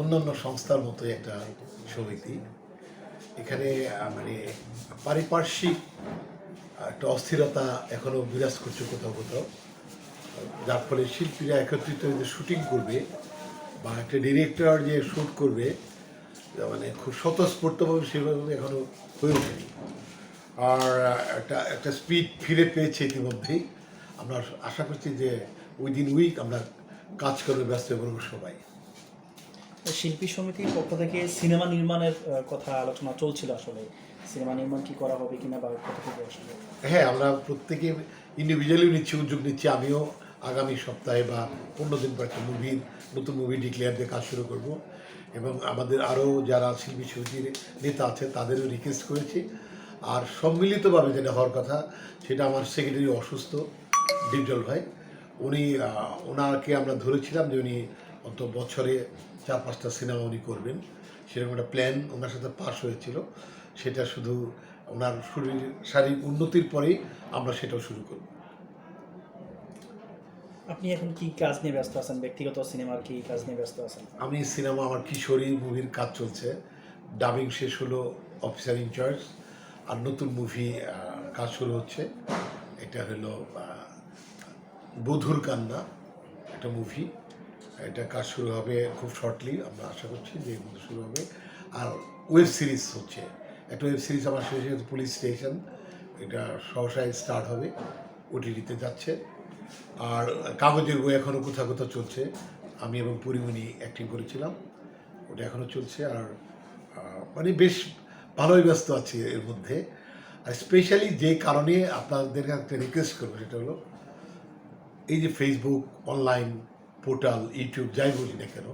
অন্যান্য সংস্থার মতো একটা সমিতি। এখানে মানে পারিপার্শ্বিক একটা অস্থিরতা এখনও বিরাজ করছে কোথাও কোথাও। যার ফলে শিল্পীরা একত্রিত যে শুটিং করবে বা একটা ডিরেক্টর যে শ্যুট করবে মানে খুব স্বতঃস্ফূর্তভাবে সেভাবে এখনও হয়ে ওঠেনি। আর একটা একটা স্পিড ফিরে পেয়েছে ইতিমধ্যেই। আমরা আশা করছি যে উইদিন উইক আমরা কাজ করবে ব্যস্ত করব সবাই। শিল্পী সমিতির পক্ষ থেকে সিনেমা নির্মাণের কথা আলোচনা চলছিল আসলে। সিনেমা নির্মাণ কি করা হবে কিনা বা কতটুকু আসলে? হ্যাঁ আমরা প্রত্যেকে ইন্ডিভিজুয়ালি নিচ্ছি, উদ্যোগ নিচ্ছি। আমিও আগামী সপ্তাহে বা পনেরো দিন পর একটা মুভির নতুন মুভি ডিক্লেয়ার দিয়ে কাজ শুরু করব। এবং আমাদের আরও যারা শিল্পী সমিতির নেতা আছে, তাদেরও রিকোয়েস্ট করেছি। আর সম্মিলিতভাবে যেটা হওয়ার কথা, সেটা আমার সেক্রেটারি অসুস্থ, ডিপজল ভাই। উনি ওনাকে আমরা ধরেছিলাম যে উনি অন্ত বছরে চার পাঁচটা সিনেমা উনি করবেন। সেরকম একটা প্ল্যান ওনার সাথে পাস হয়েছিল। সেটা শুধু ওনার শরীর শারীরিক উন্নতির পরেই আমরা সেটাও শুরু করব। আপনি এখন কি কাজ নিয়ে ব্যস্ত আছেন? ব্যক্তিগত সিনেমার কি কাজ নিয়ে ব্যস্ত আছেন? আমি সিনেমা আমার কিশোরী মুভির কাজ চলছে। ডাবিং শেষ হলো অফিসার ইনচার্জ আর নতুন মুভি কাজ শুরু হচ্ছে। এটা হলো বধুর কান্না একটা মুভি এটা কাজ শুরু হবে খুব শর্টলি আমরা আশা করছি যে শুরু হবে। আর ওয়েব সিরিজ হচ্ছে। একটা ওয়েব সিরিজ আমার শেষ হয়েছে পুলিশ স্টেশন এটা সহসায় স্টার্ট হবে ওটিটিতে যাচ্ছে। আর কাগজের বই এখনও কোথাও কোথাও চলছে। আমি এবং পরিমণি অ্যাক্টিং করেছিলাম, ওটা এখনও চলছে। আর মানে বেশ ভালোই ব্যস্ত আছি এর মধ্যে। আর স্পেশালি যে কারণে আপনাদের একটা রিকোয়েস্ট করব, সেটা হলো, এই যে ফেসবুক অনলাইন পোর্টাল, ইউটিউব, যাই বলি না কেন,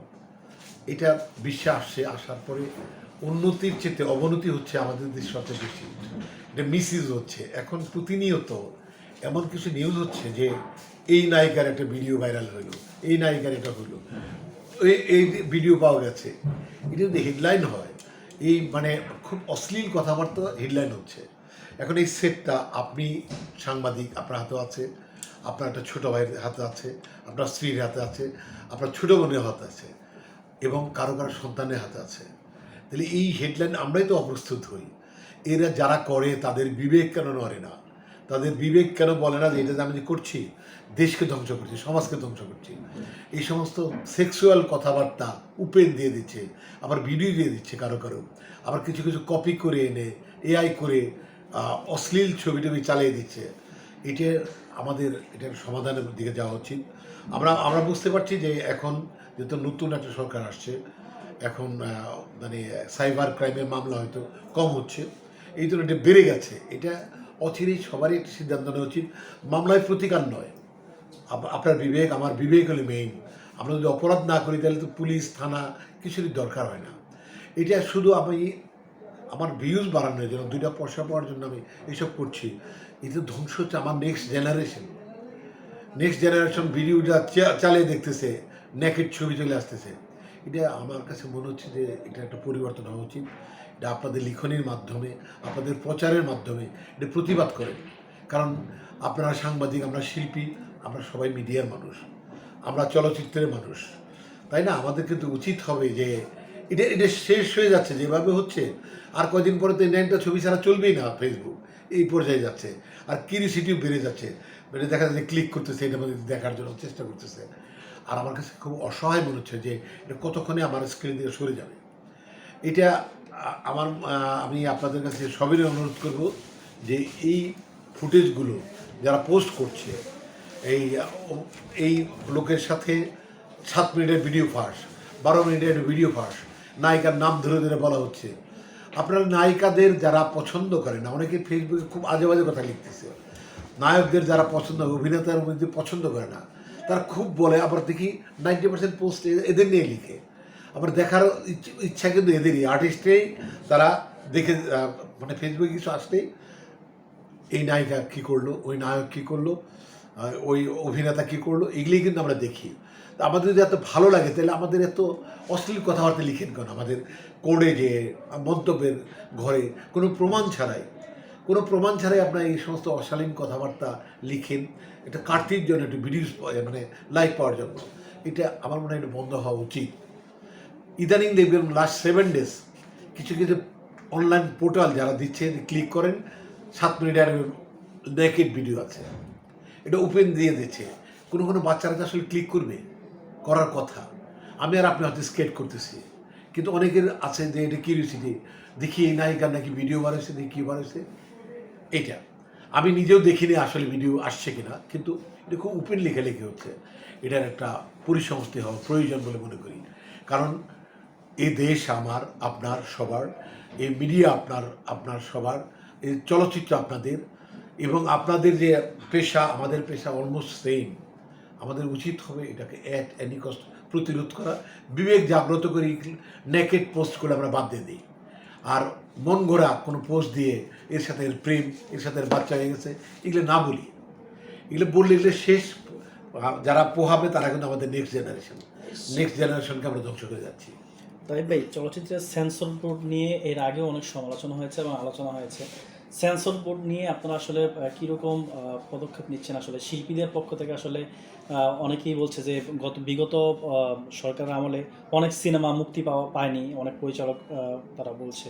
এটা বিশ্বে আসছে আসার পরে উন্নতির চেতে অবনতি হচ্ছে আমাদের দেশ সবচেয়ে বেশি। এটা মিসইউজ হচ্ছে। এখন প্রতিনিয়ত এমন কিছু নিউজ হচ্ছে যে এই নায়িকার একটা ভিডিও ভাইরাল হলো, এই নায়িকার এটা হলো। এই এই ভিডিও পাওয়া গেছে। এটা যদি হেডলাইন হয়, এই মানে খুব অশ্লীল কথাবার্তা হেডলাইন হচ্ছে। এখন এই সেটটা আপনি সাংবাদিক, আপনার হাতেও আছে। আপনার একটা ছোটো ভাইয়ের হাতে আছে, আপনার স্ত্রীর হাতে আছে, আপনার ছোটো বোনের হাতে আছে এবং কারও কারও সন্তানের হাতে আছে। তাহলে এই হেডলাইন আমরাই তো অপ্রস্তুত হই। এরা যারা করে তাদের বিবেক কেন নড়ে না? তাদের বিবেক কেন বলে না যে এটা আমি যে করছি, দেশকে ধ্বংস করছি, সমাজকে ধ্বংস করছি? এই সমস্ত সেক্সুয়াল কথাবার্তা উপেন দিয়ে দিচ্ছে, আবার ভিডিও দিয়ে দিচ্ছে কারও কারও। আবার কিছু কিছু কপি করে এনে এআই করে অশ্লীল ছবি টবি চালিয়ে দিচ্ছে। এটার আমাদের এটার সমাধানের দিকে যাওয়া উচিত। আমরা আমরা বুঝতে পারছি যে এখন যেহেতু নতুন একটা সরকার আসছে, এখন মানে সাইবার ক্রাইমের মামলা হয়তো কম হচ্ছে। এই জন্য এটা বেড়ে গেছে। এটা অচিরেই সবারই একটা সিদ্ধান্ত নেওয়া উচিত। মামলায় প্রতিকার নয়। আপ- আপনার বিবেক, আমার বিবেক হলে মেইন আমরা যদি অপরাধ না করি, তাহলে তো পুলিশ, থানা কিছুরই দরকার হয় না। এটা শুধু আমি আমার ভিউজ বাড়ানোর জন্য, দুইটা পয়সা পাওয়ার জন্য আমি এসব করছি। এটা ধ্বংস হচ্ছে আমার নেক্সট জেনারেশন নেক্সট জেনারেশন ভিডিওটা চালিয়ে দেখতেছে নেকেট ছবি চলে আসতেছে। এটা আমার কাছে মনে হচ্ছে যে এটা একটা পরিবর্তন হওয়া উচিত। এটা আপনাদের লিখনের মাধ্যমে, আপনাদের প্রচারের মাধ্যমে এটা প্রতিবাদ করেন কারণ আপনারা সাংবাদিক, আমরা শিল্পী, আমরা সবাই মিডিয়ার মানুষ। আমরা চলচ্চিত্রের মানুষ। তাই না? আমাদের কিন্তু উচিত হবে যে এটা এটা শেষ হয়ে যাচ্ছে, যেভাবে হচ্ছে। আর কয়দিন পরে তো নাইনটা ছবি ছাড়া চলবেই না ফেসবুক এই পর্যায়ে যাচ্ছে। আর কিউরিসিটিও বেড়ে যাচ্ছে। মানে দেখা যাচ্ছে ক্লিক করতেছে, এটা মধ্যে দেখার জন্য চেষ্টা করতেছে। আর আমার কাছে খুব অসহায় মনে হচ্ছে যে এটা কতক্ষণে আমার স্ক্রিন থেকে সরে যাবে। এটা আমার আমি আপনাদের কাছে সবেরই অনুরোধ করব যে এই ফুটেজগুলো যারা পোস্ট করছে, এই এই লোকের সাথে সাত মিনিটের ভিডিও ফাঁস বারো মিনিটের ভিডিও ফাঁস নায়িকার নাম ধরে ধরে বলা হচ্ছে। আপনারা নায়িকাদের যারা পছন্দ করে না অনেকে ফেসবুকে খুব আজে বাজে কথা লিখতেছে। নায়কদের যারা পছন্দ অভিনেতার মধ্যে পছন্দ করে না, তারা খুব বলে আবার দেখি নাইনটি পার্সেন্ট পোস্ট এদের নিয়ে লিখে। আবার দেখার ইচ্ছ- কিন্তু এদেরই। আর্টিস্টেই তারা দেখে মানে ফেসবুকে কিছু আসলেই এই নায়িকা কী করল, ওই নায়ক কী করল ওই অভিনেতা কী করল? এগুলি কিন্তু আমরা দেখি। আমাদের যদি এত ভালো লাগে, তাহলে আমাদের এত অশ্লীল কথাবার্তা লিখেন কেন? আমাদের কোডে যে মন্তব্যের ঘরে কোনো প্রমাণ ছাড়াই, কোনো প্রমাণ ছাড়াই আপনার এই সমস্ত অশালীন কথাবার্তা লিখেন। এটা কার্তির জন্য একটু ভিডিওস মানে লাইক পাওয়ার জন্য। এটা আমার মনে হয় এটা বন্ধ হওয়া উচিত। ইদানিং দেখবেন লাস্ট সেভেন ডেজ কিছু কিছু অনলাইন পোর্টাল যারা দিচ্ছে ক্লিক করেন, সাত মিনিটের নেকেড ভিডিও আছে। এটা ওপেন দিয়ে দিচ্ছে। কোনো কোনো বাচ্চারা তো আসলে ক্লিক করবে, করার কথা। আমি আর আপনি হয়তো স্কেট করতেছি। কিন্তু অনেকের আছে যে এটা কিউরিয়াসিটি দেখি এই নায়িকার নাকি ভিডিও বাড়াইছে দেখি কী বাড়াইছে এইটা। আমি নিজেও দেখিনি আসলে ভিডিও আসছে কিনা, কিন্তু এটা খুব ওপেন লেখালেখি হচ্ছে। এটার একটা পরিসংস্থা হওয়া প্রয়োজন বলে মনে করি। কারণ এ দেশ আমার, আপনার, সবার এই মিডিয়া আপনার আপনার, সবার এই চলচ্চিত্র আপনাদের এবং আপনাদের যে পেশা, আমাদের পেশা অলমোস্ট সেম আমাদের উচিত হবে এটাকে অ্যাট অ্যানি কস্ট প্রতিরোধ করা। বিবেক জাগ্রত করে নেকেট পোস্ট করে আমরা বাদ দিয়ে দিই। আর মন গড়া কোনো পোস্ট দিয়ে এর সাথে এর প্রেম, এর সাথে এর বাচ্চা হয়ে গেছে, এগুলো না বলি এগুলো বললে এগুলো শেষ যারা পোহাবে তারা কিন্তু আমাদের নেক্সট জেনারেশন নেক্সট জেনারেশনকে আমরা ধ্বংস করে যাচ্ছি। তাই ভাই, চলচ্চিত্রের সেন্সর বোর্ড নিয়ে এর আগেও অনেক সমালোচনা হয়েছে এবং আলোচনা হয়েছে। সেন্সর বোর্ড নিয়ে আপনারা আসলে কীরকম পদক্ষেপ নিচ্ছেন আসলে? শিল্পীদের পক্ষ থেকে আসলে অনেকেই বলছে যে, গত, বিগত সরকারের আমলে অনেক সিনেমা মুক্তি পাওয়া, পায়নি, অনেক পরিচালক তারা বলছে।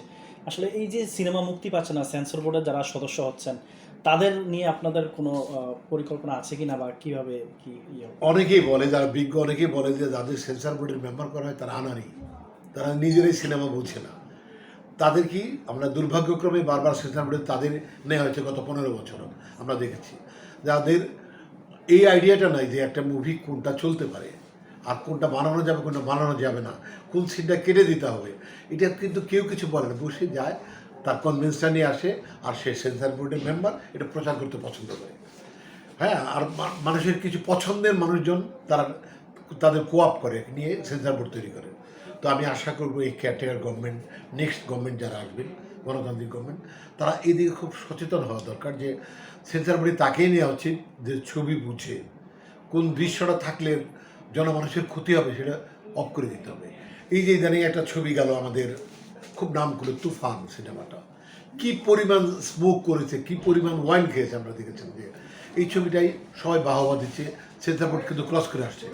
আসলে এই যে সিনেমা মুক্তি পাচ্ছে না সেন্সর বোর্ডের যারা সদস্য হচ্ছেন, তাদের নিয়ে আপনাদের কোনো পরিকল্পনা আছে কিনা বা কীভাবে কি অনেকেই বলে, যারা বিজ্ঞ, অনেকেই বলে যে, যাদের সেন্সার বোর্ডের মেম্বার করা হয়, তারা আনারি তারা নিজেরাই সিনেমা বুঝছে না। তাদের কি আমরা দুর্ভাগ্যক্রমে বারবার বোর্ডে তাদের নেওয়া হয়েছে গত পনেরো বছর আমরা দেখেছি। যাদের এই আইডিয়াটা নাই যে একটা মুভি কোনটা চলতে পারে, আর কোনটা বানানো যাবে, কোনটা বানানো যাবে না, কোন সিনটা কেটে দিতে হবে, এটা কিন্তু কেউ কিছু বলে না। বসে যায়, তার কনভিন্সটা নিয়ে আসে, আর সে সেন্সার বোর্ডের মেম্বার এটা প্রচার করতে পছন্দ করে। হ্যাঁ আর মানুষের কিছু পছন্দের মানুষজন তারা, তাদের কোয়াপ করে, নিয়ে সেন্সার বোর্ড তৈরি করে। তো আমি আশা করব এই কেয়ারটেকার গভর্নমেন্ট নেক্সট গভর্নমেন্ট যারা আসবেন, গণতান্ত্রিক গভর্নমেন্ট তারা এদিকে খুব সচেতন হওয়া দরকার যে সেন্সার বোর্ডে তাকেই নেওয়া উচিত যে ছবি বুঝে, কোন দৃশ্যটা থাকলে জনমানুষের ক্ষতি হবে সেটা অফ করে দিতে হবে। এই যে ইদানিং একটা ছবি গেল আমাদের, খুব নাম করে তুফান সিনেমাটা। কি পরিমাণ স্মোক করেছে, কি পরিমাণ ওয়াইন খেয়েছে আমরা দেখেছেন যে এই ছবিটাই সবাই বাহবা দিচ্ছে সেন্সার বোর্ড কিন্তু ক্রস করে আসছে।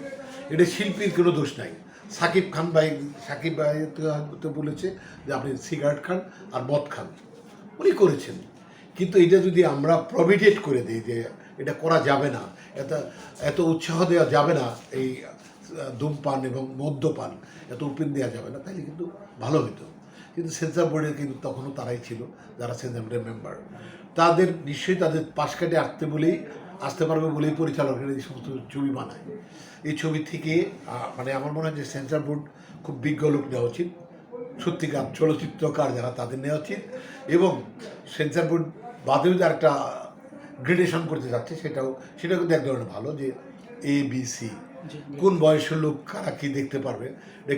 এটা শিল্পীর কোনো দোষ নাই। সাকিব খান ভাই, সাকিব ভাই তো- বলেছে যে আপনি সিগারেট খান আর মদ খান। উনি করেছেন। কিন্তু এটা যদি আমরা প্রভিডেট করে দিই যে এটা করা যাবে না, এত এত উৎসাহ দেওয়া যাবে না, এই ধূমপান এবং মদ্যপান, এত ওপেন দেওয়া যাবে না তাহলে কিন্তু ভালো হতো কিন্তু সেন্সার বোর্ডে কিন্তু তখনও তারাই ছিল, যারা সেন্সার বোর্ডের মেম্বার তাদের নিশ্চয়ই তাদের পাশ কাটে আসতে বলেই আসতে পারবে বলেই পরিচালকেরা এই সমস্ত ছবি বানায়। এই ছবি থেকে মানে আমার মনে হয় যে সেন্সার বোর্ড খুব বিজ্ঞ লোক নেওয়া উচিত। সত্যিকার চলচ্চিত্রকার যারা তাদের নেওয়া উচিত। এবং সেন্সার বোর্ড বাদেও যে একটা গ্রেডেশন করতে যাচ্ছে সেটাও সেটা কিন্তু এক ধরনের ভালো যে এ বি সি কোন বয়সের লোক কারা কী দেখতে পারবে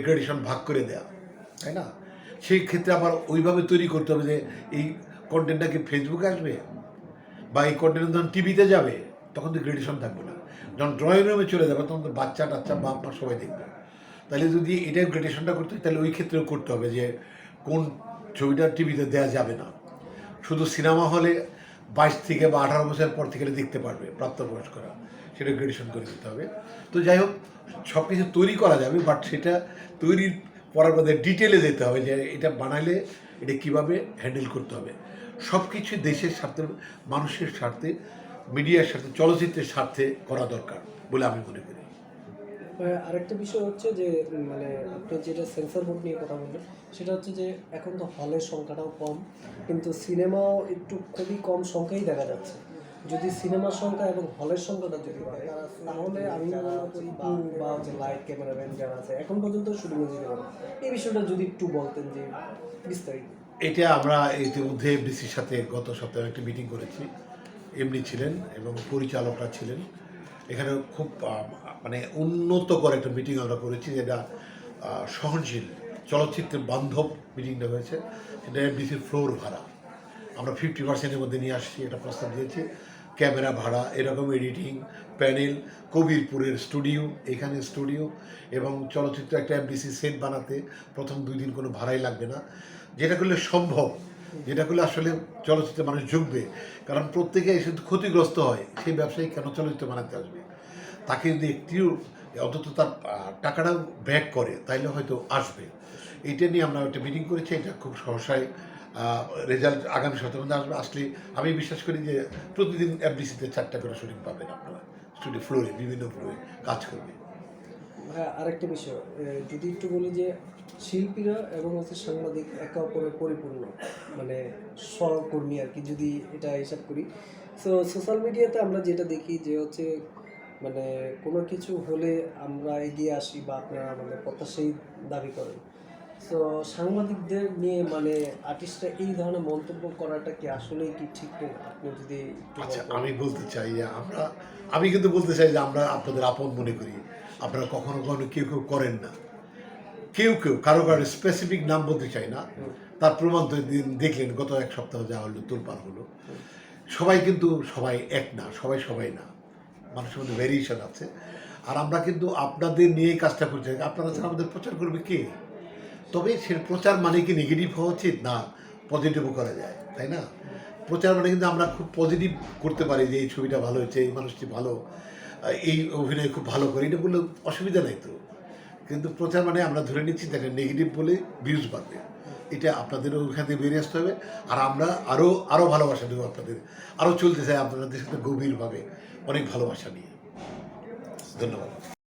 গ্রেডেশন ভাগ করে দেয়া তাই না? সেই ক্ষেত্রে আবার ওইভাবে তৈরি করতে হবে যে এই কন্টেন্টটা কি ফেসবুকে আসবে? বা এই কন্টেন্ট যখন টিভিতে যাবে? তখন তো গ্রেডেশন থাকবে না। যখন ড্রয়িং রুমে চলে যাবে, তখন তো বাচ্চা টাচ্চা, বাপ মা সবাই দেখবে। তাহলে যদি এটা গ্রেডেশনটা করতে তাহলে ওই ক্ষেত্রেও করতে হবে যে, কোন ছবিটা টিভিতে দেওয়া যাবে না। শুধু সিনেমা হলে বাইশ থেকে বা আঠারো বছর পর থেকে দেখতে পারবে প্রাপ্তবয়স্করা। সেটা গ্রেডেশন করে দিতে হবে। তো যাই হোক সব কিছু তৈরি করা যাবে বাট সেটা তৈরির পরার মধ্যে ডিটেলে যেতে হবে যে, এটা বানাইলে এটা কীভাবে হ্যান্ডেল করতে হবে। সব কিছু দেশের স্বার্থে, মানুষের স্বার্থে মিডিয়ার সাথে চলচ্চিত্রের স্বার্থে করা দরকার বলে আমি মনে করি। আরেকটা বিষয় হচ্ছে যে মানে আপনি যেটা সেন্সর বোর্ড নিয়ে কথা বললেন সেটা হচ্ছে যে এখন তো হলের সংখ্যাটাও কম কিন্তু সিনেমাও একটু খুবই কম সংখ্যাই দেখা যাচ্ছে। যদি সিনেমার সংখ্যা এবং হলের সংখ্যাটা যদি বাড়ে তাহলে আমি মনে করি বা যে লাইট ক্যামেরাম্যান যারা আছে এখন পর্যন্ত যেতে পারে এই বিষয়টা যদি একটু বলতেন যে বিস্তারিত। এটা আমরা ইতিমধ্যে এফডিসির সাথে গত সপ্তাহে একটি মিটিং করেছি। এমডি ছিলেন এবং পরিচালকরা ছিলেন। এখানে খুব মানে উন্নত করে একটা মিটিং আমরা করেছি যেটা সহনশীল চলচ্চিত্রের বান্ধব মিটিংটা হয়েছে, সেটা এফডিসির ফ্লোর ভাড়া। আমরা ফিফটি পার্সেন্টের মধ্যে নিয়ে আসছি, এটা প্রস্তাব দিয়েছি। ক্যামেরা ভাড়া, এরকম এডিটিং প্যানেল কবিরপুরের স্টুডিও এখানে স্টুডিও এবং চলচ্চিত্র একটা এফডিসি সেট বানাতে প্রথম দুই দিন কোনো ভাড়াই লাগবে না। যেটা করলে সম্ভব যেটা করলে আসলে চলচ্চিত্রে মানুষ ঝুঁকবে। কারণ প্রত্যেকে এসে ক্ষতিগ্রস্ত হয়, সেই ব্যবসায়ী কেন চলচ্চিত্র বানাতে আসবে? তাকে যদি একটিও অন্তত তার টাকাটা ব্যাক করে, তাইলে হয়তো আসবে। এটা নিয়ে আমরা একটা মিটিং করেছি, এটা খুব সহসায় রেজাল্ট আগামী সপ্তাহের মধ্যে আসবে। আসলে আমি বিশ্বাস করি যে প্রতিদিন এফডিসিতে চারটা করে শুটিং পাবেন আপনারা। স্টুডিও ফ্লোরে বিভিন্ন ফ্লোরে কাজ করবে। আরেকটা বিষয় যদি একটু বলি যে শিল্পীরা এবং হচ্ছে সাংবাদিক একে অপরের পরিপূর্ণ মানে সহকর্মী আর কি যদি এটা হিসাব করি। তো সোশ্যাল মিডিয়াতে আমরা যেটা দেখি যে হচ্ছে মানে কোনো কিছু হলে আমরা এগিয়ে আসি বা আপনারা আমাদের প্রত্যাশাই দাবি করেন। তো সাংবাদিকদের নিয়ে মানে আর্টিস্টরা এই ধরনের মন্তব্য করাটা কি আসলেই কি ঠিক না? আপনি যদি আচ্ছা আমি বলতে চাই যে আমরা আমি কিন্তু বলতে চাই যে আমরা আপনাদের আপন মনে করি। আপনারা কখনো কখনো কেউ কেউ করেন না। কেউ কেউ, কারও কারও স্পেসিফিক নাম বলতে চাই না। তার প্রমাণ তো দেখলেন, গত এক সপ্তাহ যা হলো তোলপার হলো। সবাই কিন্তু সবাই এক না, সবাই সবাই না। মানুষের মধ্যে ভেরিয়েশন আছে। আর আমরা কিন্তু আপনাদের নিয়ে কাজটা করছি। আপনারা ছাড়া আমাদের প্রচার করবে কে? তবে সে প্রচার মানে কি নেগেটিভ হওয়া উচিত? না পজিটিভও করা যায়, তাই না? প্রচার মানে কিন্তু আমরা খুব পজিটিভ করতে পারি যে, এই ছবিটা ভালো হয়েছে, এই মানুষটি ভালো এই অভিনয় খুব ভালো করে। এটা বললে অসুবিধা নাই তো। কিন্তু প্রচার মানে আমরা ধরে নিচ্ছি, দেখেন নেগেটিভ বলে ভিউজ বাড়বে এটা আপনাদেরও ওখান থেকে বেরিয়ে আসতে হবে। আর আমরা আরও আরও ভালোবাসা দেবো আপনাদের। আরও চলতে চাই আপনাদের সাথে গভীরভাবে। অনেক ভালোবাসা নিয়ে। ধন্যবাদ।